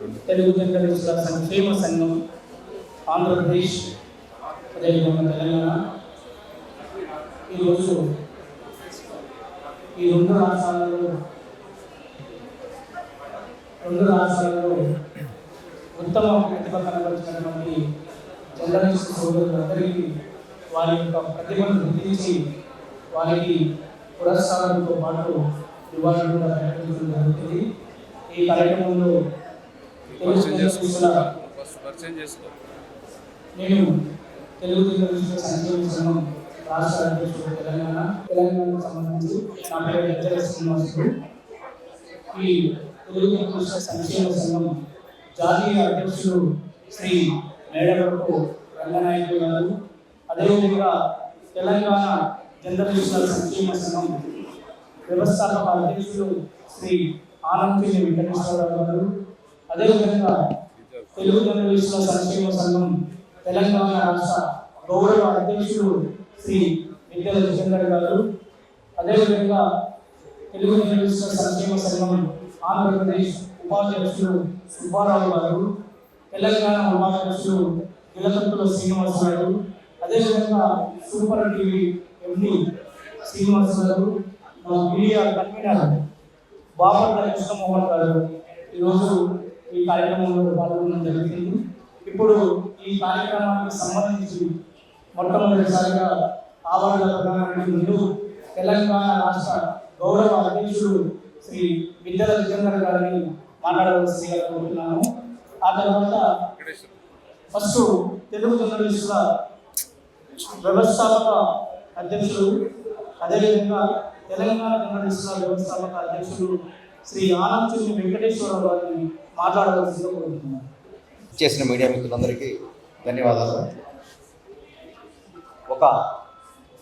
తెలుగు జర్నలిస్టుల సంక్షేమ సంఘం ఆంధ్రప్రదేశ్ అదేవిధంగా తెలంగాణ. ఈరోజు ఈ రెండు రాష్ట్రాలలో రెండు రాష్ట్రాలలో ఉత్తమ ప్రతిభ కనబరిచినటువంటి జర్నలిస్ట్ సోదరులందరికీ వారి యొక్క ప్రతిభను గుర్తించి వారికి పురస్కారంతో పాటు రివార్డు కూడా ప్రకటించడం జరుగుతుంది. ఈ కార్యక్రమంలో జర్నలిస్టుల ఫస్ట్ పరిచయం చేసుకో. నేను తెలుగు జర్నలిస్టుల సంక్షేమ సంఘం రాష్ట్ర అధ్యక్షుడు తెలంగాణ తెలంగాణకు సంబంధించి నా పేరు శ్రీనివాసుడు ఈ తెలుగు జర్నలిస్టుల సంక్షేమ సంఘం జాతీయ అధ్యక్షుడు శ్రీ మేడవరపు రంగనాయకుడు గారు. అదేవిధంగా తెలంగాణ జర్నలిస్టుల సంక్షేమ సంఘం వ్యవస్థాపక అధ్యక్షుడు శ్రీ ఆనందిని వెంకటేశ్వరరావు గారు. అదేవిధంగా తెలుగు జర్నలిస్టుల సంక్షేమ సంఘం తెలంగాణ రాష్ట్ర గౌరవ అధ్యక్షుడు శ్రీ విద్యల జితేందర్ గారు అదేవిధంగా తెలుగు జర్నలిస్టుల సంక్షేమ సంఘం ఆంధ్రప్రదేశ్ ఉపాధ్యక్షుడు సుబ్బారావు గారు తెలంగాణ ఉపాధ్యక్షుడు నిలకంతుల శ్రీనివాస్ గారు అదేవిధంగా సూపర్ టీవీ ఎండి శ్రీనివాస్ గారు మీడియా కన్వీనర్ బాపట్ల కృష్ణమోహన్ గారు. ఈరోజు ఈ కార్యక్రమంలో పాల్గొనడం జరిగింది. ఇప్పుడు ఈ కార్యక్రమానికి సంబంధించి మొట్టమొదటిసారిగా ఆవరణ ముందు తెలంగాణ రాష్ట్ర గౌరవ అధ్యక్షుడు శ్రీ విద్యల విజేందర్ గారిని మాట్లాడవలసిందిగా కోరుతున్నాను. ఆ తర్వాత ఫస్ట్ తెలుగు జర్నలిస్టుల వ్యవస్థాపక అధ్యక్షుడు అదేవిధంగా తెలంగాణ జర్నలిస్టుల వ్యవస్థాపక అధ్యక్షుడు శ్రీ ఆనంద వెంకటేశ్వర వారిని మాట్లాడవలసిందిగా కోరుతున్నాను. చేసిన మీడియా మిత్రులందరికీ ధన్యవాదాలు. ఒక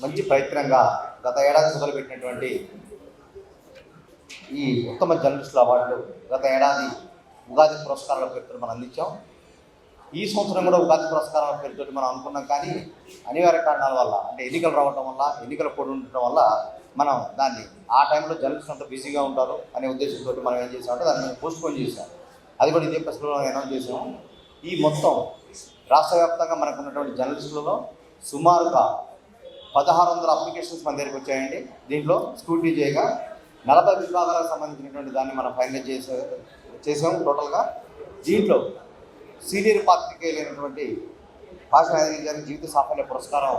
మంచి ప్రయత్నంగా గత ఏడాది మొదలుపెట్టినటువంటి ఈ ఉత్తమ జర్నలిస్టుల అవార్డులు గత ఏడాది ఉగాది పురస్కారాల పేరుతో మనం అందించాం. ఈ సంవత్సరం కూడా ఉగాది పురస్కారాల పేరుతో మనం అనుకున్నాం కానీ అనివార్య కారణాల వల్ల అంటే ఎన్నికలు రావడం వల్ల ఎన్నికలు కోడ్ ఉండటం వల్ల మనం దాన్ని ఆ టైంలో జర్నలిస్ట్ అంతా బిజీగా ఉంటారు అనే ఉద్దేశంతో మనం ఏం చేసామంటే దాన్ని పోస్ట్ పోన్ అది కూడా ఇదే ప్రశ్నలో అనౌన్స్ చేసాము ఈ మొత్తం రాష్ట్ర వ్యాప్తంగా మనకు ఉన్నటువంటి జర్నలిస్టులలో సుమారుగా పదహారు వందల అప్లికేషన్స్ మన దగ్గరికి వచ్చాయండి. దీంట్లో స్కూటీ చేయగా నలభై విభాగాలకు సంబంధించినటువంటి దాన్ని మనం ఫైనలైజ్ చేసే చేసాము టోటల్గా. దీంట్లో సీనియర్ పాత్రికేయులైనటువంటి భాష జీవిత సాఫల్య పురస్కారం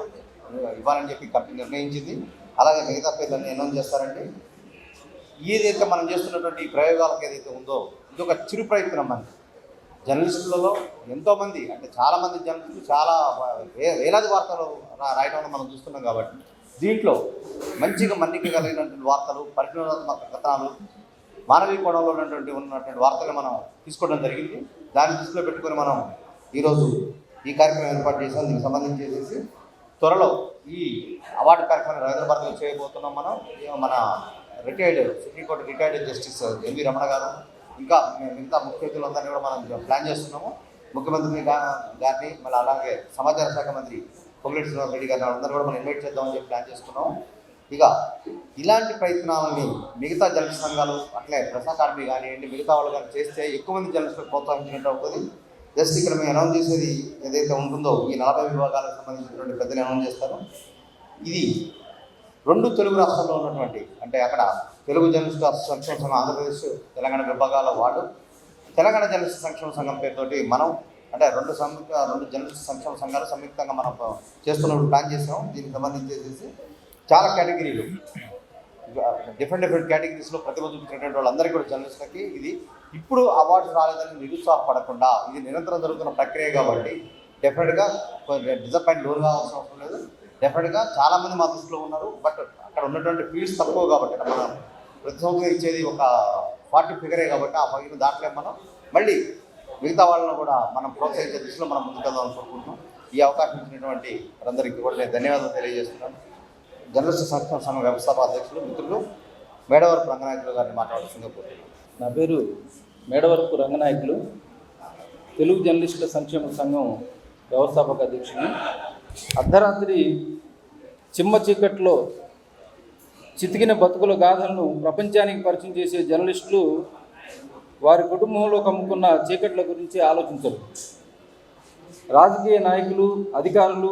ఇవ్వాలని చెప్పి కంపెనీ నిర్ణయించింది. అలాగే మిగతా పేర్లన్నీ అనౌన్స్ చేస్తారండి. ఏదైతే మనం చేస్తున్నటువంటి ఈ ప్రయోగాలకు ఏదైతే ఉందో ఇది ఒక చిరు ప్రయత్నం మనకి జర్నలిస్టులలో ఎంతోమంది అంటే చాలామంది జర్నలిస్టులు చాలా వేలాది వార్తలు రా- రాయడం మనం చూస్తున్నాం కాబట్టి దీంట్లో మంచిగా మన్నిక కలిగినటువంటి వార్తలు పరిశోధనాత్మక కథనాలు మానవీయ కోణంలో ఉన్నటువంటి ఉన్నటువంటి వార్తలు మనం తీసుకోవడం జరిగింది. దాన్ని దృష్టిలో పెట్టుకొని మనం ఈరోజు ఈ కార్యక్రమం ఏర్పాటు చేసాం దీనికి సంబంధించేసి త్వరలో ఈ అవార్డు కార్యక్రమం హైదరాబాద్లో చేయబోతున్నాం మనం. మన retired supreme court retired justice M V Ramana గారు ఇంకా మిగతా ముఖ్య వ్యక్తులందరినీ కూడా మనం ప్లాన్ చేస్తున్నాము. ముఖ్యమంత్రి గారిని మళ్ళీ అలాగే సమాచార శాఖ మంత్రి పొంగులేటి శ్రీనివాస్ రెడ్డి గారిని అందరూ కూడా మనం ఇన్వైట్ చేద్దామని చెప్పి ప్లాన్ చేస్తున్నాము. ఇక ఇలాంటి ప్రయత్నాలని మిగతా జర్నలిస్ట్ సంఘాలు అట్లే ప్రసాకార్మి కానివ్వండి మిగతా వాళ్ళు కానీ చేస్తే ఎక్కువ మంది జర్నలిస్టులకు ప్రోత్సహించినట్టు అవుతుంది. జస్ట్ ఇక్కడ మేము అనౌన్స్ చేసేది ఏదైతే ఉంటుందో ఈ నలభై విభాగాలకు సంబంధించినటువంటి పెద్దలు అనౌన్స్ చేస్తారు. ఇది రెండు తెలుగు రాష్ట్రాల్లో ఉన్నటువంటి అంటే అక్కడ తెలుగు జర్నలిస్ట్ సంక్షేమ సంఘం ఆంధ్రప్రదేశ్ తెలంగాణ విభాగాల వాడు తెలంగాణ జర్నలిస్ట్ సంక్షేమ సంఘం పేరుతోటి మనం అంటే రెండు సంయుక్త రెండు జర్నలిస్ట్ సంక్షేమ సంఘాలు సంయుక్తంగా మనం చేస్తున్నప్పుడు ప్లాన్ చేసాం దీనికి సంబంధించేసి చాలా కేటగిరీలు డిఫరెంట్ డిఫరెంట్ కేటగిరీస్లో ప్రతిభ చూపించినటువంటి వాళ్ళందరికీ కూడా జర్నలిస్ట్లకి ఇది ఇప్పుడు అవార్డు రాలేదని నిరుత్సాహపడకుండా ఇది నిరంతరం జరుగుతున్న ప్రక్రియ కాబట్టి డెఫినెట్గా డిసప్పాయింట్ లోన్ కావాల్సిన అవసరం లేదు. డెఫినెట్గా చాలామంది మా దృష్టిలో ఉన్నారు బట్ అక్కడ ఉన్నటువంటి ఫీల్డ్స్ తక్కువ కాబట్టి మనం ప్రతి సంవత్సరం ఇచ్చేది ఒక ఫార్టీ ఫిగరే కాబట్టి ఆ ఫైవ్ దాంట్లో మనం. మళ్ళీ మిగతా వాళ్ళని కూడా మనం ప్రోత్సహించే దిశలో మనం ముందుకెళ్దాం అనుకుంటున్నాం ఈ అవకాశం ఇచ్చినటువంటి వారందరికీ కూడా నేను ధన్యవాదాలు తెలియజేస్తున్నాను. జర్నలిస్ట్ సంస్థ సంఘ వ్యవస్థాపక అధ్యక్షులు మిత్రులు మేడవరపు రంగనాయకులు గారిని మాట్లాడుతుందిగా కోరుతున్నాను నా పేరు మేడవరపు రంగనాయకులు తెలుగు జర్నలిస్టుల సంక్షేమ సంఘం వ్యవస్థాపక అధ్యక్షుడు అర్ధరాత్రి చిమ్మ చీకట్లో చితికిన బతుకుల గాథలను ప్రపంచానికి పరిచయం చేసే జర్నలిస్టులు వారి కుటుంబంలో కమ్ముకున్న చీకట్ల గురించి ఆలోచించరు. రాజకీయ నాయకులు అధికారులు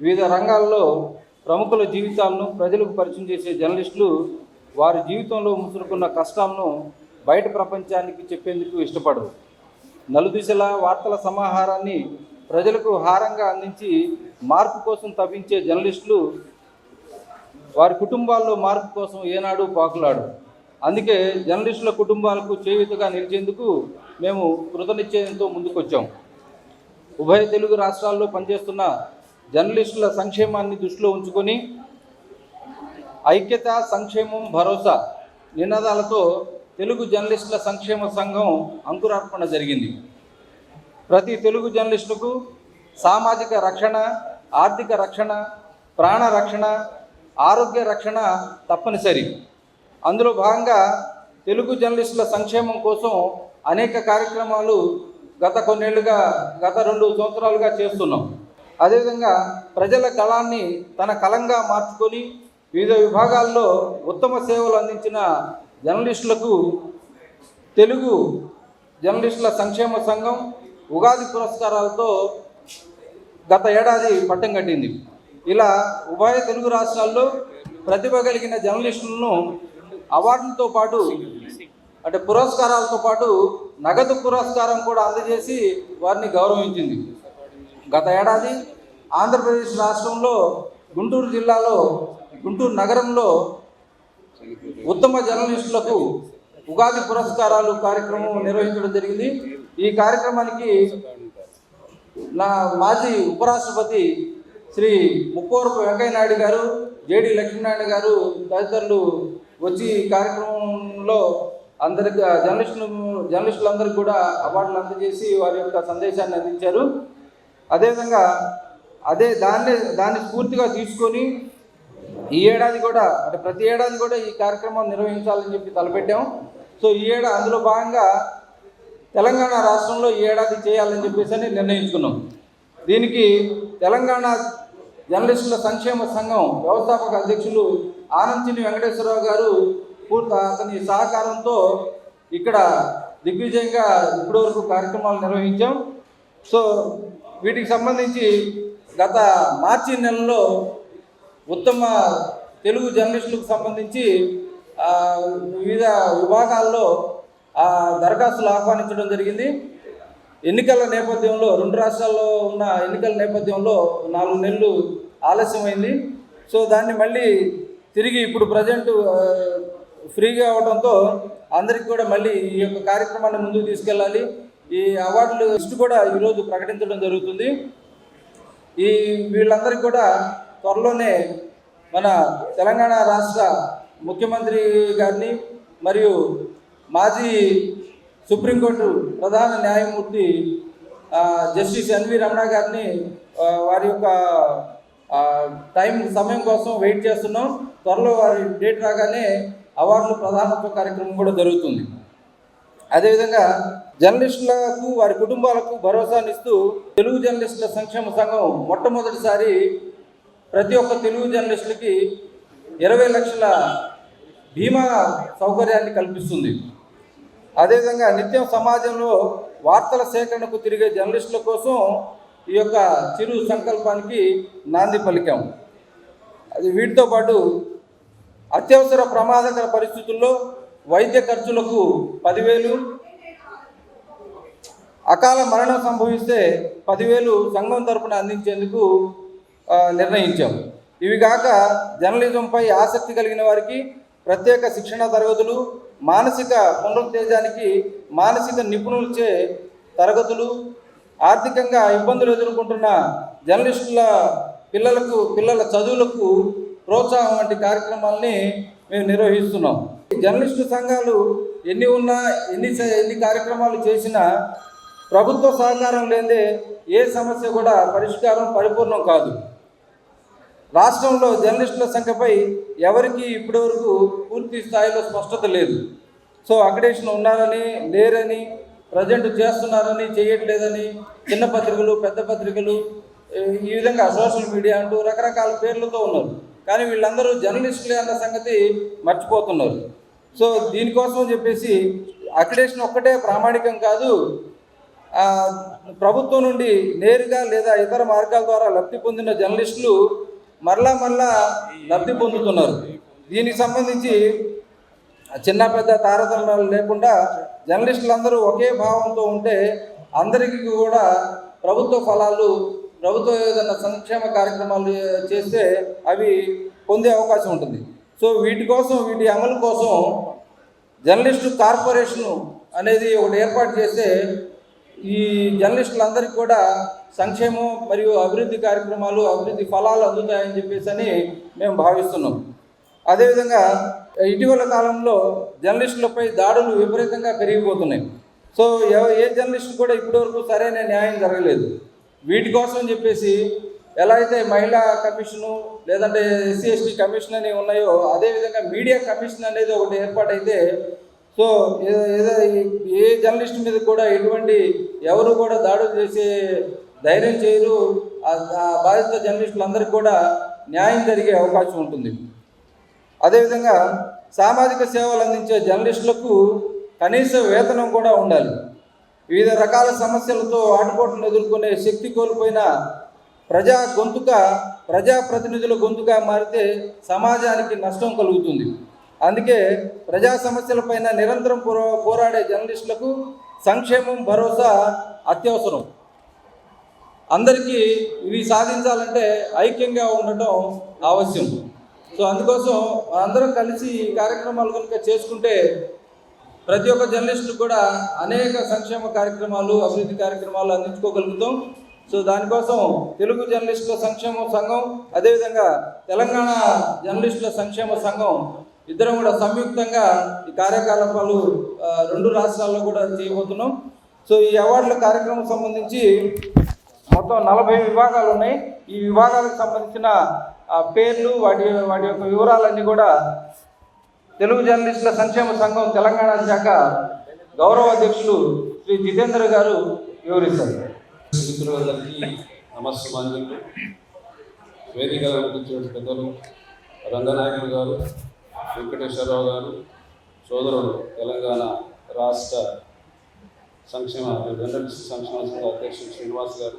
వివిధ రంగాల్లో ప్రముఖుల జీవితాలను ప్రజలకు పరిచయం చేసే జర్నలిస్టులు వారి జీవితంలో ముసురుకున్న కష్టాలను బయట ప్రపంచానికి చెప్పేందుకు ఇష్టపడరు. నలుదిశల వార్తల సమాహారాన్ని ప్రజలకు హారంగా అందించి మార్పు కోసం తప్పించే జర్నలిస్టులు వారి కుటుంబాల్లో మార్పు కోసం ఏనాడు పాకులాడు అందుకే జర్నలిస్టుల కుటుంబాలకు చేయుతగా నిలిచేందుకు మేము కృతనిశ్చయంతో ముందుకొచ్చాం. ఉభయ తెలుగు రాష్ట్రాల్లో పనిచేస్తున్న జర్నలిస్టుల సంక్షేమాన్ని దృష్టిలో ఉంచుకొని ఐక్యత సంక్షేమం భరోసా నినాదాలతో తెలుగు జర్నలిస్టుల సంక్షేమ సంఘం అంకురార్పణ జరిగింది. ప్రతి తెలుగు జర్నలిస్టులకు సామాజిక రక్షణ ఆర్థిక రక్షణ ప్రాణ రక్షణ ఆరోగ్య రక్షణ తప్పనిసరి. అందులో భాగంగా తెలుగు జర్నలిస్టుల సంక్షేమం కోసం అనేక కార్యక్రమాలు గత కొన్నేళ్ళుగా గత రెండు సంవత్సరాలుగా చేస్తున్నాం. అదేవిధంగా ప్రజల కళాన్ని తన కలంగా మార్చుకొని వివిధ విభాగాల్లో ఉత్తమ సేవలు అందించిన జర్నలిస్టులకు తెలుగు జర్నలిస్టుల సంక్షేమ సంఘం ఉగాది పురస్కారాలతో గత ఏడాది పట్టం కట్టింది. ఇలా ఉభయ తెలుగు రాష్ట్రాల్లో ప్రతిభ కలిగిన జర్నలిస్టులను అవార్డులతో పాటు అంటే పురస్కారాలతో పాటు నగదు పురస్కారం కూడా అందజేసి వారిని గౌరవించింది. గత ఏడాది ఆంధ్రప్రదేశ్ రాష్ట్రంలో గుంటూరు జిల్లాలో గుంటూరు నగరంలో ఉత్తమ జర్నలిస్టులకు ఉగాది పురస్కారాలు కార్యక్రమం నిర్వహించడం జరిగింది. ఈ కార్యక్రమానికి నా మాజీ ఉపరాష్ట్రపతి శ్రీ ముప్పవరపు వెంకయ్య నాయుడు గారు జేడి లక్ష్మీనారాయణ గారు తదితరులు వచ్చి కార్యక్రమంలో అందరికి జర్నలిస్టులు జర్నలిస్టులందరికీ కూడా అవార్డులు అందజేసి వారి యొక్క సందేశాన్ని అందించారు. అదేవిధంగా అదే దాన్ని దాన్ని పూర్తిగా తీసుకొని ఈ ఏడాది కూడా అంటే ప్రతి ఏడాది కూడా ఈ కార్యక్రమం నిర్వహించాలని చెప్పి తలపెట్టాం సో ఈ ఏడాది అందులో భాగంగా తెలంగాణ రాష్ట్రంలో ఈ ఏడాది చేయాలని చెప్పేసి అని నిర్ణయించుకున్నాం. దీనికి తెలంగాణ జర్నలిస్టుల సంక్షేమ సంఘం వ్యవస్థాపక అధ్యక్షులు ఆనంచిని వెంకటేశ్వరరావు గారు పూర్తి అతని సహకారంతో ఇక్కడ దిగ్విజయంగా ఇప్పటివరకు కార్యక్రమాలు నిర్వహించాం. సో వీటికి సంబంధించి గత మార్చి నెలలో ఉత్తమ తెలుగు జర్నలిస్టులకు సంబంధించి వివిధ విభాగాల్లో ఆ దరఖాస్తులు ఆహ్వానించడం జరిగింది. ఎన్నికల నేపథ్యంలో రెండు రాష్ట్రాల్లో ఉన్న ఎన్నికల నేపథ్యంలో నాలుగు నెలలు ఆలస్యమైంది. సో దాన్ని మళ్ళీ తిరిగి ఇప్పుడు ప్రజెంట్ ఫ్రీగా అవడంతో అందరికీ కూడా మళ్ళీ ఈ యొక్క కార్యక్రమాన్ని ముందుకు తీసుకెళ్ళాలి. ఈ అవార్డులు లిస్టు కూడా ఈరోజు ప్రకటించడం జరుగుతుంది. ఈ వీళ్ళందరికీ కూడా త్వరలోనే మన తెలంగాణ రాష్ట్ర ముఖ్యమంత్రి గారిని మరియు మాజీ సుప్రీంకోర్టు ప్రధాన న్యాయమూర్తి జస్టిస్ ఎన్వి రమణ గారిని వారి యొక్క టైం సమయం కోసం వెయిట్ చేస్తున్నాం. త్వరలో వారి డేట్ రాగానే అవార్డులు ప్రధానత్వ కార్యక్రమం కూడా జరుగుతుంది. అదేవిధంగా జర్నలిస్టులకు వారి కుటుంబాలకు భరోసానిస్తూ తెలుగు జర్నలిస్టుల సంక్షేమ సంఘం మొట్టమొదటిసారి ప్రతి ఒక్క తెలుగు జర్నలిస్టులకి ఇరవై లక్షల బీమా సౌకర్యాన్ని కల్పిస్తుంది. అదేవిధంగా నిత్యం సమాజంలో వార్తల సేకరణకు తిరిగే జర్నలిస్టుల కోసం ఈ యొక్క చిరు సంకల్పానికి నాంది పలికాం. అది వీటితో పాటు అత్యవసర ప్రమాదకర పరిస్థితుల్లో వైద్య ఖర్చులకు పదివేలు అకాల మరణం సంభవిస్తే పదివేలు సంఘం తరపున అందించేందుకు నిర్ణయించాం. ఇవి కాక జర్నలిజంపై ఆసక్తి కలిగిన వారికి ప్రత్యేక శిక్షణ తరగతులు మానసిక పునరుత్తేజానికి మానసిక నిపుణులచే తరగతులు ఆర్థికంగా ఇబ్బందులు ఎదుర్కొంటున్న జర్నలిస్టుల పిల్లలకు పిల్లల చదువులకు ప్రోత్సాహం వంటి కార్యక్రమాల్ని మేము నిర్వహిస్తున్నాం. జర్నలిస్టు సంఘాలు ఎన్ని ఉన్నా ఎన్ని ఎన్ని కార్యక్రమాలు చేసినా ప్రభుత్వ సహకారం లేదే ఏ సమస్య కూడా పరిష్కారం పరిపూర్ణం కాదు. రాష్ట్రంలో జర్నలిస్టుల సంఖ్యపై ఎవరికి ఇప్పటివరకు పూర్తి స్థాయిలో స్పష్టత లేదు. సో అక్రిడేషన్ ఉన్నారని లేరని ప్రజెంట్ చేస్తున్నారని చేయట్లేదని చిన్న పత్రికలు పెద్ద పత్రికలు ఈ- విధంగా సోషల్ మీడియా అంటూ రకరకాల పేర్లతో ఉన్నారు. కానీ వీళ్ళందరూ జర్నలిస్టులే అన్న సంగతి మర్చిపోతున్నారు. సో దీనికోసం చెప్పేసి అక్రిడేషన్ ఒక్కటే ప్రామాణికం కాదు ప్రభుత్వం నుండి నేరుగా లేదా ఇతర మార్గాల ద్వారా లబ్ధి పొందిన జర్నలిస్టులు మరలా మరలా లబ్ధి పొందుతున్నారు. దీనికి సంబంధించి చిన్న పెద్ద తారతమ్యాలు లేకుండా జర్నలిస్టులందరూ ఒకే భావంతో ఉంటే అందరికీ కూడా ప్రభుత్వ ఫలాలు ప్రభుత్వం ఏదైనా సంక్షేమ కార్యక్రమాలు చేస్తే అవి పొందే అవకాశం ఉంటుంది. సో వీటి కోసం వీటి అమలు కోసం జర్నలిస్టు కార్పొరేషన్ అనేది ఒకటి ఏర్పాటు చేస్తే ఈ జర్నలిస్టులందరికీ కూడా సంక్షేమం మరియు అభివృద్ధి కార్యక్రమాలు అభివృద్ధి ఫలాలు అందుతాయని చెప్పేసి అని మేము భావిస్తున్నాం. అదేవిధంగా ఇటీవల కాలంలో జర్నలిస్టులపై దాడులు విపరీతంగా పెరిగిపోతున్నాయి. సో ఏ జర్నలిస్ట్ కూడా ఇప్పటివరకు సరైన న్యాయం జరగలేదు. వీటి కోసం చెప్పేసి ఎలా అయితే మహిళా కమిషను లేదంటే ఎస్సీ ఎస్టీ కమిషన్ అని ఉన్నాయో అదేవిధంగా మీడియా కమిషన్ అనేది ఒకటి ఏర్పాటైతే సో ఏదో ఏ జర్నలిస్ట్ మీద కూడా ఎటువంటి ఎవరు కూడా దాడులు చేసే ధైర్యం చేయరు. ఆ ఆ బాధిత జర్నలిస్టులందరికీ కూడా న్యాయం జరిగే అవకాశం ఉంటుంది. అదేవిధంగా సామాజిక సేవలు అందించే జర్నలిస్టులకు కనీస వేతనం కూడా ఉండాలి. వివిధ రకాల సమస్యలతో ఆటుపోటును ఎదుర్కొనే శక్తి కోల్పోయిన ప్రజా గొంతుక ప్రజా ప్రతినిధుల గొంతుగా మారితే సమాజానికి నష్టం కలుగుతుంది. అందుకే ప్రజా సమస్యలపైన నిరంతరం పోరా పోరాడే జర్నలిస్టులకు సంక్షేమం భరోసా అత్యవసరం. అందరికీ ఇవి సాధించాలంటే ఐక్యంగా ఉండటం ఆవశ్యం. సో అందుకోసం అందరం కలిసి ఈ కార్యక్రమాలు కనుక చేసుకుంటే ప్రతి ఒక్క జర్నలిస్టు కూడా అనేక సంక్షేమ కార్యక్రమాలు అభివృద్ధి కార్యక్రమాలు అందించుకోగలుగుతాం. సో దానికోసం తెలుగు జర్నలిస్టుల సంక్షేమ సంఘం అదేవిధంగా తెలంగాణ జర్నలిస్టుల సంక్షేమ సంఘం ఇద్దరం కూడా సంయుక్తంగా ఈ కార్యకలాపాలు రెండు రాష్ట్రాల్లో కూడా చేయబోతున్నాం. సో ఈ అవార్డుల కార్యక్రమం సంబంధించి మొత్తం నలభై విభాగాలు ఉన్నాయి ఈ విభాగాలకు సంబంధించిన ఆ, పేర్లు వాటి వాటి యొక్క వివరాలన్నీ కూడా తెలుగు జర్నలిస్టుల సంక్షేమ సంఘం తెలంగాణ శాఖ గౌరవ అధ్యక్షులు శ్రీ జితేంద్ర గారు వివరిస్తారు. మిత్రులందరికీ నమస్కారాలు వేదిక పెద్దలు రంగనాయకులు గారు వెంకటేశ్వరరావు గారు సోదరుడు తెలంగాణ రాష్ట్ర సంక్షేమ జర్నలిస్ట్ సంక్షేమ సంఘ అధ్యక్షుడు శ్రీనివాస్ గారు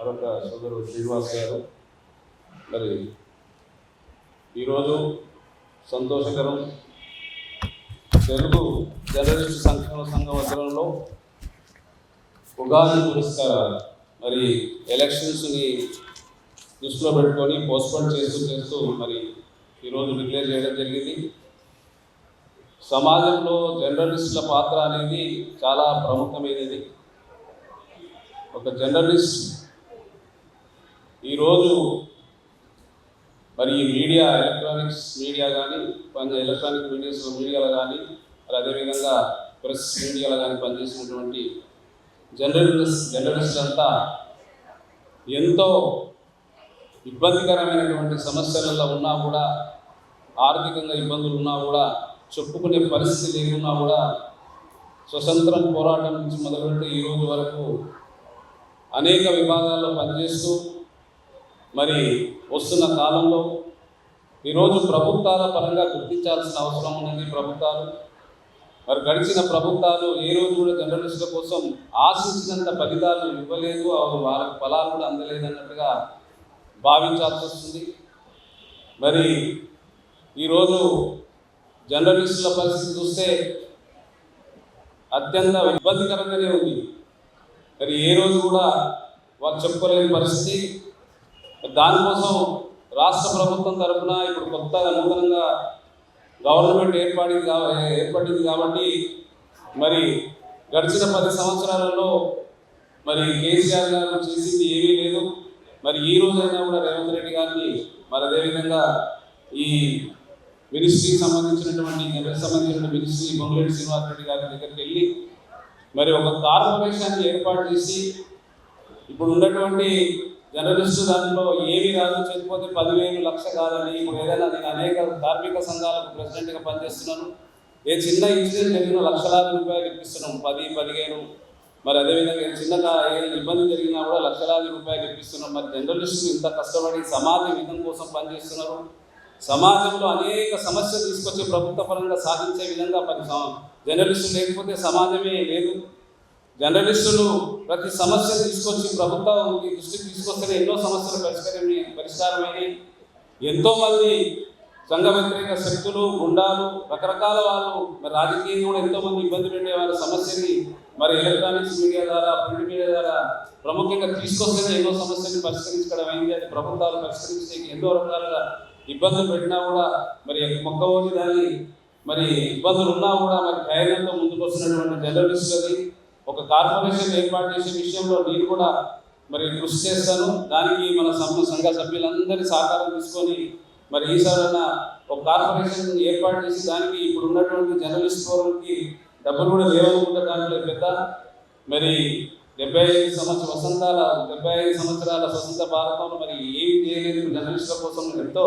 మరొక సోదరు శ్రీనివాస్ గారు. మరి ఈరోజు సంతోషకరం తెలుగు జర్నలిస్ట్ సంక్షేమ సంఘం ఆధ్వర్యంలో ఉగాది పురస్కారాలు మరి ఎలక్షన్స్ని దృష్టిలో పెట్టుకొని పోస్ట్పోన్ చేస్తూ చేస్తూ మరి ఈరోజు డిక్లేర్ చేయడం జరిగింది. సమాజంలో జర్నలిస్టుల పాత్ర అనేది చాలా ప్రముఖమైనది. ఒక జర్నలిస్ట్ ఈరోజు మరి ఈ మీడియా ఎలక్ట్రానిక్స్ మీడియా కానీ పని ఎలక్ట్రానిక్ మీడియాస్ మీడియాలో కానీ మరి అదేవిధంగా ప్రెస్ మీడియాలో కానీ పనిచేసినటువంటి జర్నలిస్ట్ జర్నలిస్ట్ అంతా ఎంతో ఇబ్బందికరమైనటువంటి సమస్యలలో ఉన్నా కూడా ఆర్థికంగా ఇబ్బందులు ఉన్నా కూడా చెప్పుకునే పరిస్థితి లేకున్నా కూడా స్వతంత్రం పోరాటం నుంచి మొదలుపెట్టి ఈ వరకు అనేక విభాగాల్లో పనిచేస్తూ మరి వస్తున్న కాలంలో ఈరోజు ప్రభుత్వాల పరంగా గుర్తించాల్సిన అవసరం ఉన్నది ప్రభుత్వాలు. మరి గడిచిన ప్రభుత్వాలు ఏ రోజు కూడా జర్నలిస్టుల కోసం ఆశించినంత ఫలితాలు ఇవ్వలేదు. అవి వాళ్ళకి ఫలాలు కూడా అందలేదన్నట్టుగా భావించాల్సి వస్తుంది. మరి ఈరోజు జర్నలిస్టుల పరిస్థితి చూస్తే అత్యంత ఇబ్బందికరంగానే ఉంది. మరి ఏ రోజు కూడా వారు చెప్పుకోలేని పరిస్థితి. దానికోసం రాష్ట్ర ప్రభుత్వం తరఫున ఇప్పుడు కొత్తగా నూతనంగా గవర్నమెంట్ ఏర్పడింది ఏర్పడింది కాబట్టి మరి గడిచిన పది సంవత్సరాలలో మరి కేసీఆర్ గారు చేసింది ఏమీ లేదు. మరి ఈ రోజైనా కూడా రేవంత్ రెడ్డి గారిని మరి అదేవిధంగా ఈ మినిస్ట్రీకి సంబంధించినటువంటి సంబంధించిన మినిస్ట్రీ బొంగులేటి శ్రీనివాస్ రెడ్డి గారి దగ్గరికి వెళ్ళి మరి ఒక కార్పొరేషన్ ఏర్పాటు చేసి ఇప్పుడు ఉన్నటువంటి జర్నలిస్టు దాంట్లో ఏమీ రాదు చనిపోతే పదివేలు లక్ష కాదని ఇప్పుడు ఏదైనా నేను అనేక కార్మిక సంఘాలకు ప్రెసిడెంట్గా పనిచేస్తున్నాను. ఏ చిన్న ఇన్సిడెంట్ జరిగిన లక్షలాది రూపాయలు ఇప్పిస్తున్నాం. పది పదిహేను మరి అదేవిధంగా ఏ చిన్న ఏ ఇబ్బంది జరిగినా కూడా లక్షలాది రూపాయలు ఇప్పిస్తున్నాం. మరి జర్నలిస్టులు ఇంత కష్టపడి సమాజ హితం కోసం పనిచేస్తున్నారు. సమాజంలో అనేక సమస్యలు తీసుకొచ్చి ప్రభుత్వ పరంగా సాధించే విధంగా పని జర్నలిస్టులు లేకపోతే సమాజమే లేదు. జర్నలిస్టులు ప్రతి సమస్య తీసుకొచ్చి ప్రభుత్వం దృష్టికి తీసుకొస్తే ఎన్నో సమస్యలు పరిష్కరమే పరిష్కారమైనవి ఎంతోమంది సంఘ వ్యతిరేక శక్తులు గుండాలు రకరకాల వాళ్ళు మరి రాజకీయంగా కూడా ఎంతోమంది ఇబ్బంది పెట్టే వారి సమస్యని మరి ఎలక్ట్రానిక్స్ మీడియా ద్వారా ప్రింట్ మీడియా ద్వారా ప్రముఖంగా తీసుకొస్తేనే ఎన్నో సమస్యల్ని పరిష్కరించడం అయింది. అది ప్రభుత్వాలు పరిష్కరించడానికి ఎన్నో రకాలుగా ఇబ్బందులు పెట్టినా కూడా మరి మొక్కవోని దాన్ని మరి ఇబ్బందులు ఉన్నా కూడా మరి ధైర్యంతో ముందుకు వస్తున్నటువంటి జర్నలిస్టులది. ఒక కార్పొరేషన్ ఏర్పాటు చేసే విషయంలో నేను కూడా మరి కృషి చేస్తాను. దానికి మన సంఘ సంఘ సభ్యులందరి సహకారం తీసుకొని మరి ఈసారి ఒక కార్పొరేషన్ ఏర్పాటు చేసి దానికి ఇప్పుడు ఉన్నటువంటి జర్నలిస్ట్ ఫోరంకి డబ్బులు కూడా లేవనుకుంటే దాంట్లో పెద్ద. మరి డెబ్బై ఐదు సంవత్సర వసంతాల డెబ్బై ఐదు సంవత్సరాల స్వతంత్ర భారతంలో మరి ఏం చేయలేదు జర్నలిస్టుల కోసం ఎంతో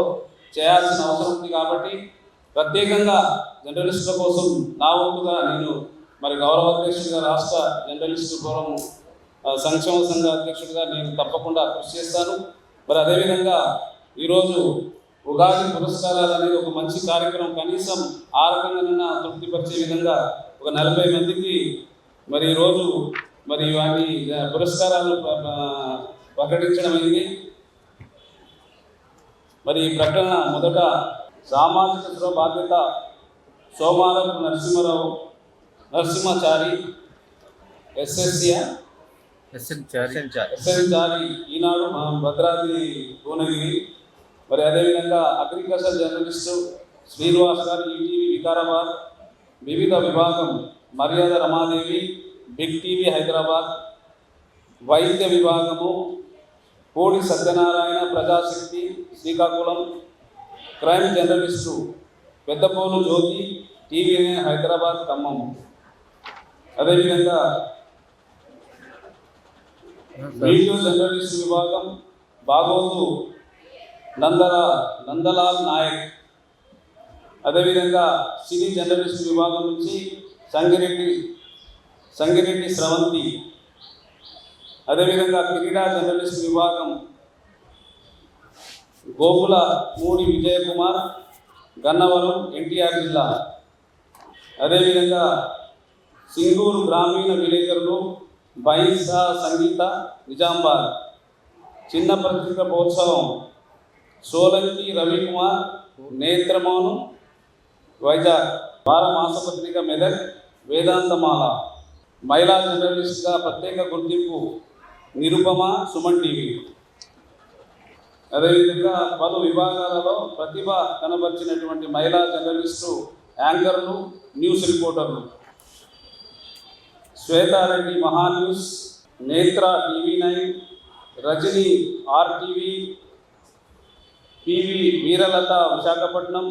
చేయాల్సిన అవసరం ఉంది కాబట్టి ప్రత్యేకంగా జర్నలిస్టుల కోసం నా వంతుగా నేను మరి గౌరవ అధ్యక్షుడిగా రాష్ట్ర జర్నలిస్టు ఫోరం సంక్షేమ సంఘ అధ్యక్షుడిగా నేను తప్పకుండా కృషి చేస్తాను. మరి అదేవిధంగా ఈరోజు ఉగాది పురస్కారాలు అనేది ఒక మంచి కార్యక్రమం. కనీసం ఆ రకంగానైనా తృప్తిపరిచే విధంగా ఒక నలభై మందికి మరి ఈరోజు మరి వాటి పురస్కారాలు ప్రకటించడం అయింది. మరి ఈ ప్రకటన మొదట సామాజిక బాధ్యత సోమారం నరసింహరావు నరసింహచారి ఎస్ఎస్సియా ఎస్ఎస్చారి ఈనాడు మా భద్రాద్రి భువనగిరి మరి అదేవిధంగా అగ్రికల్చర్ జర్నలిస్టు శ్రీనివాస్ గారు ఈటీవీ వికారాబాద్ వివిధ విభాగం మర్యాద రమాదేవి బిగ్ టీవీ హైదరాబాద్ వైద్య విభాగము Kodi Satyanarayana Prajashakti Srikakulam crime journalist Peddapolu Jyothi TV nine Hyderabad Khammam. అదేవిధంగా వీడియో జర్నలిస్ట్ విభాగం బాగోతు నందల నందలాల్ నాయక్. అదేవిధంగా సినీ జర్నలిస్ట్ విభాగం నుంచి సంగిరెడ్డి సంగిరెడ్డి స్రవంతి. అదేవిధంగా క్రీడా జర్నలిస్ట్ విభాగం గోకుల మూడి విజయకుమార్ గన్నవరం ఎన్టీఆర్ జిల్లా. అదేవిధంగా సింగూరు గ్రామీణ విలేకరులు బైసా సంగీత నిజాంబాద్ చిన్న పత్రిక ప్రోత్సవం సోలంకి రవికుమార్ నేత్రమోను వైజాగ్ వార మాసపత్రిక మెదక్ వేదాంతమాల. మహిళా జర్నలిస్ట్గా ప్రత్యేక గుర్తింపు నిరుపమ సుమన్ టీవీ. అదేవిధంగా పలు విభాగాలలో ప్రతిభ కనబరిచినటువంటి మహిళా జర్నలిస్టు యాంకర్లు news రిపోర్టర్లు. Shwetha Reddy MahaNews Netra TV nine Rajani RTV P V Veeralatha Visakhapatnam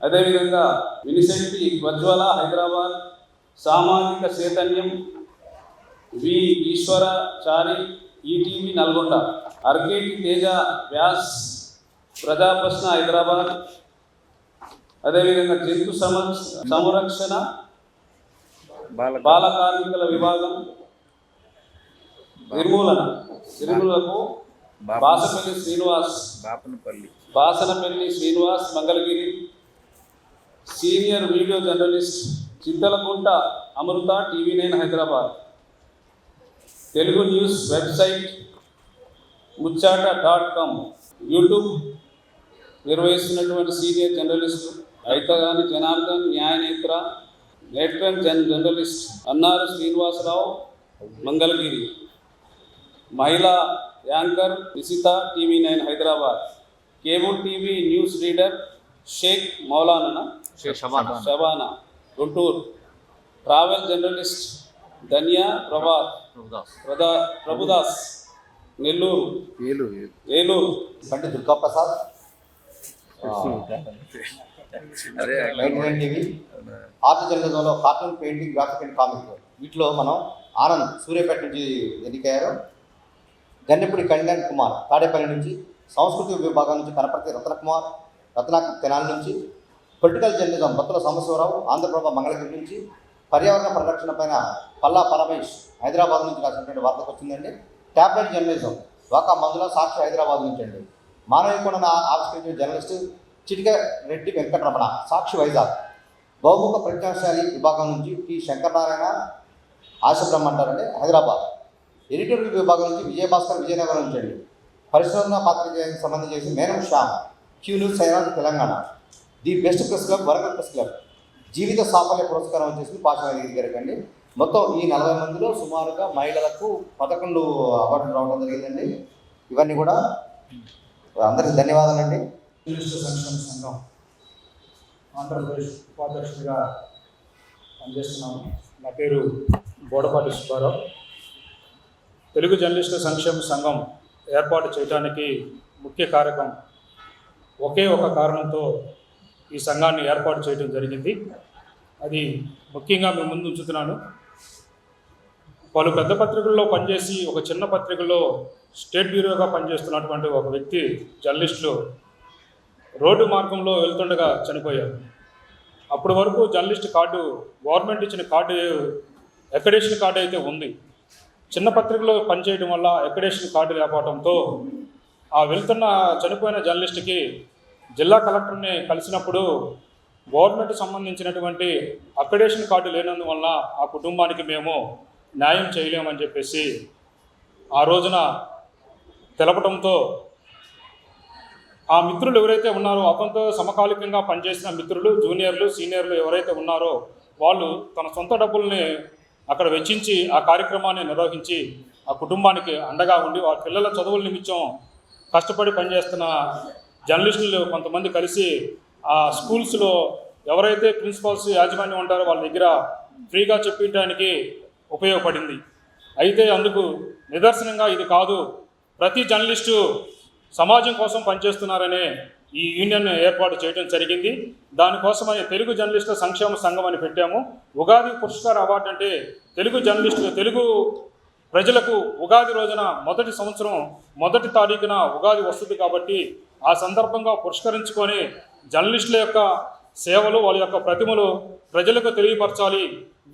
అదేవిధంగా వినిశెట్టి ప్రజ్వల హైదరాబాద్ సామాజిక చైతన్యం వి ఈశ్వరచారి ఈటీవీ నల్గొండ అర్కేటి తేజ వ్యాస్ ప్రజాప్రశ్న హైదరాబాద్ అదేవిధంగా జంతు సమ- సంరక్షణ బాల కార్మికుల విభాగం నిర్మూలన. నిర్మూలనకు Basapalli Srinivas Bapanapalli. Basanapalli Srinivas Mangalagiri senior video journalist Chinthalakunta Amrutha TV nine Hyderabad. Telugu news website Muchata dot com. YouTube నిర్వహిస్తున్నటువంటి సీనియర్ జర్నలిస్ట్ ఐతగాని జనార్దన్ న్యాయనేత్ర జన్ జర్నలిస్ట్ అన్నారు శ్రీనివాసరావు మంగళగిరి మహిళా anchor Nishitha TV nine Hyderabad cable TV news reader Sheikh Maulana Shabana Guntur travel journalist Dhanya Prabhat Prada Prabhudas Nellore ఏలు ఏలూరు పండిత్ దుర్గాప్రసాద్ అదే art జర్నలిజంలో cartoon painting graphic and comic. వీటిలో మనం ఆనంద్ సూర్యాపేట నుంచి ఎన్నికయ్యారు. గన్నెపూడి కళ్యాణ్ కుమార్ తాడేపల్లి నుంచి సంస్కృతి విభాగం నుంచి కనపర్తి రత్నకుమార్ రత్నాకర్ తెనాలి నుంచి పొలిటికల్ జర్నలిజం బత్తుల సాంబశివరావు ఆంధ్రప్రభ మంగళగిరి నుంచి పర్యావరణ పరిరక్షణ పైన పల్లా పరమేష్ హైదరాబాద్ నుంచి రాసినటువంటి వార్తకు వచ్చిందండి. ట్యాబ్లెట్ జర్నలిజం వాకా మందుల సాక్షి హైదరాబాద్ నుంచి అండి మానవీకొండ ఆవిష్కరించిన జర్నలిస్టు చిటిక రెడ్డి వెంకటరమణ సాక్షి వైజాగ్ బహుముఖ ప్రజ్ఞాశాలి విభాగం నుంచి టి. శంకరనారాయణ ఆశబ్రహ్మంటారండి హైదరాబాద్. ఎడిటోరియల్ విభాగం నుంచి విజయభాస్కర్ విజయనగరం నుంచి అండి. పరిశోధన పాత్రికేయానికి సంబంధించి Menam Shyam Q news Hyderabad Telangana. The best press club Warangal press club. జీవిత సాఫల్య పురస్కారం వచ్చేసి పాఠశాల గారికి అండి. మొత్తం ఈ నలభై మందిలో సుమారుగా మహిళలకు పదకొండు అవార్డులు రావడం జరిగిందండి. ఇవన్నీ కూడా అందరికీ ధన్యవాదాలండి. జర్నలిస్టు సంక్షేమ సంఘం ఆంధ్రప్రదేశ్ ఉపాధ్యక్షుడిగా పనిచేస్తున్నాము. నా పేరు బోడపాటి సుబ్బారావు. తెలుగు జర్నలిస్టుల సంక్షేమ సంఘం ఏర్పాటు చేయడానికి ముఖ్య కారకం ఒకే ఒక కారణంతో ఈ సంఘాన్ని ఏర్పాటు చేయడం జరిగింది. అది ముఖ్యంగా మేము ముందు ఉంచుతున్నాను. పలు పెద్ద పత్రికల్లో పనిచేసి ఒక చిన్న పత్రికలో స్టేట్ బ్యూరోగా పనిచేస్తున్నటువంటి ఒక వ్యక్తి జర్నలిస్టులు రోడ్డు మార్గంలో వెళ్తుండగా చనిపోయారు. అప్పటి వరకు జర్నలిస్ట్ కార్డు గవర్నమెంట్ ఇచ్చిన కార్డు ఎక్కడేషన్ కార్డు అయితే ఉంది. చిన్న పత్రికలో పనిచేయడం వల్ల ఎక్కడేషన్ కార్డు లేకపోవడంతో ఆ వెళ్తున్న చనిపోయిన జర్నలిస్ట్కి జిల్లా కలెక్టర్ని కలిసినప్పుడు గవర్నమెంట్ సంబంధించినటువంటి అక్కడేషన్ కార్డు లేనందువల్ల ఆ కుటుంబానికి మేము న్యాయం చేయలేమని చెప్పేసి ఆ రోజున తెలపడంతో ఆ మిత్రులు ఎవరైతే ఉన్నారో అతనితో సమకాలికంగా పనిచేసిన మిత్రులు జూనియర్లు సీనియర్లు ఎవరైతే ఉన్నారో వాళ్ళు తన సొంత డబ్బుల్ని అక్కడ వెచ్చించి ఆ కార్యక్రమాన్ని నిర్వహించి ఆ కుటుంబానికి అండగా ఉండి వాళ్ళ పిల్లల చదువుల నిమిత్తం కష్టపడి పనిచేస్తున్న జర్నలిస్టులు కొంతమంది కలిసి ఆ స్కూల్స్లో ఎవరైతే ప్రిన్సిపాల్స్ యాజమాన్యం ఉంటారో వాళ్ళ దగ్గర ఫ్రీగా చెప్పించడానికి ఉపయోగపడింది. అయితే అందుకు నిదర్శనంగా ఇది కాదు. ప్రతి జర్నలిస్టు సమాజం కోసం పనిచేస్తున్నారనే ఈ యూనియన్ ఏర్పాటు చేయడం జరిగింది. దానికోసమని తెలుగు జర్నలిస్టుల సంక్షేమ సంఘం అని పెట్టాము. ఉగాది పురస్కార్ అవార్డు అంటే తెలుగు జర్నలిస్టులు తెలుగు ప్రజలకు ఉగాది రోజున మొదటి సంవత్సరం మొదటి తారీఖున ఉగాది వస్తుంది కాబట్టి ఆ సందర్భంగా పురస్కరించుకొని జర్నలిస్టుల యొక్క సేవలు వాళ్ళ యొక్క ప్రతిమలు ప్రజలకు తెలియపరచాలి.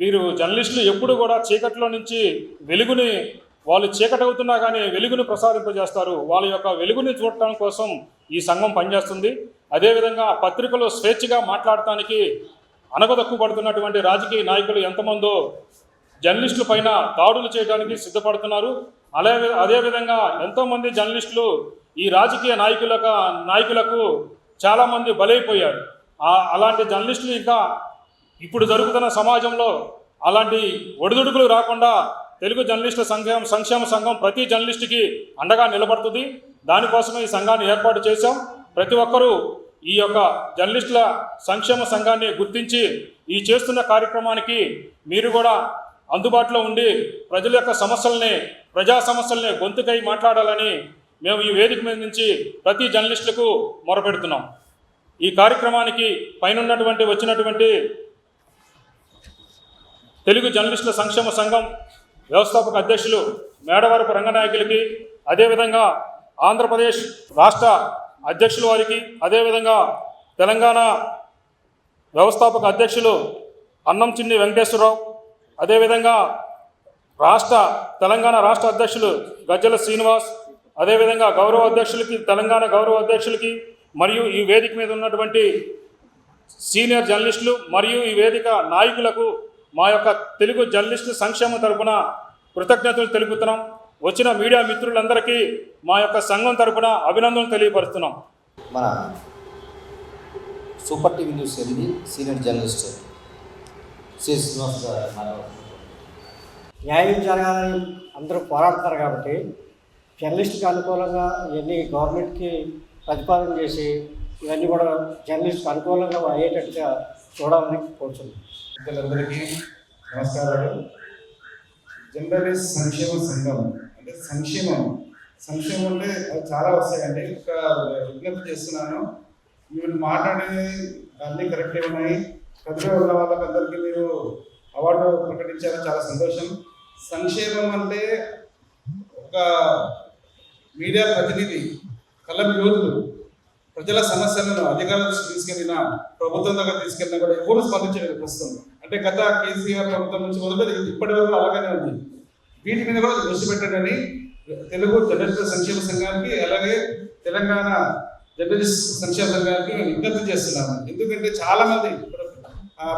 వీరు జర్నలిస్టులు ఎప్పుడు కూడా చీకట్లో నుంచి వెలుగుని వాళ్ళు చీకటవుతున్నా కానీ వెలుగును ప్రసారింపజేస్తారు వాళ్ళ యొక్క వెలుగుని చూడటం కోసం ఈ సంఘం పనిచేస్తుంది. అదేవిధంగా పత్రికలు స్వేచ్ఛగా మాట్లాడటానికి అనగదక్కుపడుతున్నటువంటి రాజకీయ నాయకులు ఎంతమందో జర్నలిస్టుల పైన దాడులు చేయడానికి సిద్ధపడుతున్నారు. అలాగే అదేవిధంగా ఎంతోమంది జర్నలిస్టులు ఈ రాజకీయ నాయకులకు నాయకులకు చాలామంది బలైపోయారు. అలాంటి జర్నలిస్టులు ఇంకా ఇప్పుడు జరుగుతున్న సమాజంలో అలాంటి ఒడిదుడుకులు రాకుండా తెలుగు జర్నలిస్టుల సంఘం సంక్షేమ సంఘం ప్రతి జర్నలిస్టుకి అండగా నిలబడుతుంది. దానికోసమే ఈ సంఘాన్ని ఏర్పాటు చేశాం. ప్రతి ఒక్కరూ ఈ యొక్క జర్నలిస్టుల సంక్షేమ సంఘాన్ని గుర్తించి ఈ చేస్తున్న కార్యక్రమానికి మీరు కూడా అందుబాటులో ఉండి ప్రజల యొక్క సమస్యల్ని ప్రజా సమస్యల్ని గొంతుకై మాట్లాడాలని మేము ఈ వేదిక మీద నుంచి ప్రతి జర్నలిస్టులకు మొరపెడుతున్నాం. ఈ కార్యక్రమానికి పైనున్నటువంటి వచ్చినటువంటి తెలుగు జర్నలిస్టుల సంక్షేమ సంఘం వ్యవస్థాపక అధ్యక్షులు మేడవరపు రంగనాయకులకి అదేవిధంగా ఆంధ్రప్రదేశ్ రాష్ట్ర అధ్యక్షుల వారికి అదేవిధంగా తెలంగాణ వ్యవస్థాపక అధ్యక్షులు అన్నం చిన్ని వెంకటేశ్వరరావు అదేవిధంగా రాష్ట్ర తెలంగాణ రాష్ట్ర అధ్యక్షులు గజ్జల శ్రీనివాస్ అదేవిధంగా గౌరవ అధ్యక్షులకి తెలంగాణ గౌరవ అధ్యక్షులకి మరియు ఈ వేదిక మీద ఉన్నటువంటి సీనియర్ జర్నలిస్టులు మరియు ఈ వేదిక నాయకులకు మా యొక్క తెలుగు జర్నలిస్టు సంక్షేమ తరపున కృతజ్ఞతలు తెలుపుతున్నాం. వచ్చిన మీడియా మిత్రులందరికీ మా యొక్క సంఘం తరపున అభినందనలు తెలియపరుస్తున్నాం. మన super TV news MD senior journalist C. Srinivas. న్యాయం జరగాలని అందరూ పోరాడతారు కాబట్టి జర్నలిస్ట్కి అనుకూలంగా ఇవన్నీ గవర్నమెంట్కి ప్రతిపాదన చేసి ఇవన్నీ కూడా జర్నలిస్ట్కి అనుకూలంగా అయ్యేటట్టుగా చూడాలని కోరుతున్నాను ప్రజలందరికీ నమస్కారాలు. జర్నలిస్ట్ సంక్షేమ సంఘం అంటే సంక్షేమం. సంక్షేమం అంటే చాలా వస్తాయండి. ఒక విజ్ఞప్తి చేస్తున్నాను. మీరు మాట్లాడేది అన్నీ కరెక్టే ఉన్నాయి. ప్రతిభ ఉన్న వాళ్ళకి అందరికీ మీరు అవార్డు ప్రకటించారు. చాలా సంతోషం. సంక్షేమం అంటే ఒక మీడియా ప్రతినిధి కలం యోధులు ప్రజల సమస్యలను అధికారుల దృష్టికి తీసుకెళ్ళిన ప్రభుత్వం దగ్గర తీసుకెళ్ళినా కూడా ఎవరు స్పందించలేదు ప్రస్తుతం. అంటే గత కేసీఆర్ ప్రభుత్వం నుంచి మొదలుపెట్టి ఇప్పటి వరకు అలాగనే ఉంది. వీటి మీద కూడా దృష్టి పెట్టడని తెలుగు జర్నలిస్టుల సంక్షేమ సంఘానికి అలాగే తెలంగాణ జర్నలిస్ట్ సంక్షేమ సంఘానికి నేను విజ్ఞప్తి చేస్తున్నాను ఎందుకంటే చాలా మంది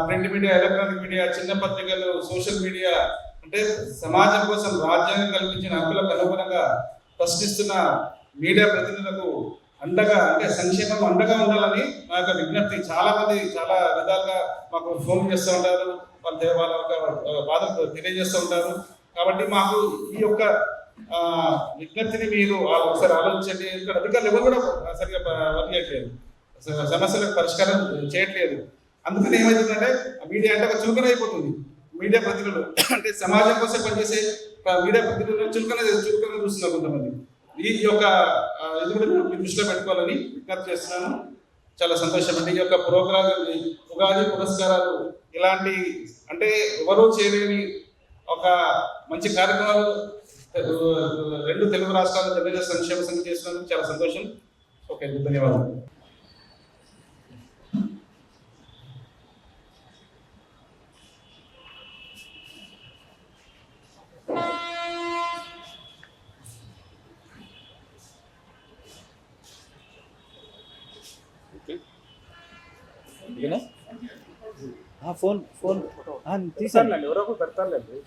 ప్రింట్ మీడియా ఎలక్ట్రానిక్ మీడియా చిన్న పత్రికలు సోషల్ మీడియా అంటే సమాజం కోసం రాజ్యాంగం కల్పించిన హక్కులకు అనుగుణంగా ప్రశ్నిస్తున్న మీడియా ప్రతినిధులకు అండగా అంటే సంక్షేమం అండగా ఉండాలని మా యొక్క విజ్ఞప్తి. చాలా మంది చాలా విధాలుగా మాకు ఫోన్ చేస్తూ ఉంటారు. వాళ్ళ వాళ్ళ బాధ బాధలు తెలియజేస్తూ ఉంటారు. కాబట్టి మాకు ఈ యొక్క విజ్ఞప్తిని మీరు ఒకసారి ఆలోచించండి. ఇక్కడ అధికారులు ఎవరు కూడా సరిగ్గా వర్క్ చేయట్లేదు. సమస్యలకు పరిష్కారం చేయట్లేదు. అందుకని ఏమవుతుందంటే ఆ మీడియా అంటే ఒక చులకన అయిపోతుంది. మీడియా ప్రతినిధులు అంటే సమాజం కోసం పనిచేసే మీడియా ప్రతినిధులు చులకన చులకన చూస్తున్నారు కొంతమంది. ఈ యొక్క ఇది కూడా మీరు దృష్టిలో పెట్టుకోవాలని విజ్ఞప్తి చేస్తున్నాను. చాలా సంతోషం అండి ఈ యొక్క ప్రోగ్రాం ఉగాది పురస్కారాలు ఇలాంటి అంటే ఎవరూ చేయలేని ఒక మంచి కార్యక్రమాలు రెండు తెలుగు రాష్ట్రాల తెలుగు సంక్షేమ సంఘం చేసినందుకు చాలా సంతోషం. ఓకే ధన్యవాదాలు. ఫోన్ ఫోన్ తీసాను ఎవరో ఒకరు పెడతారులేండి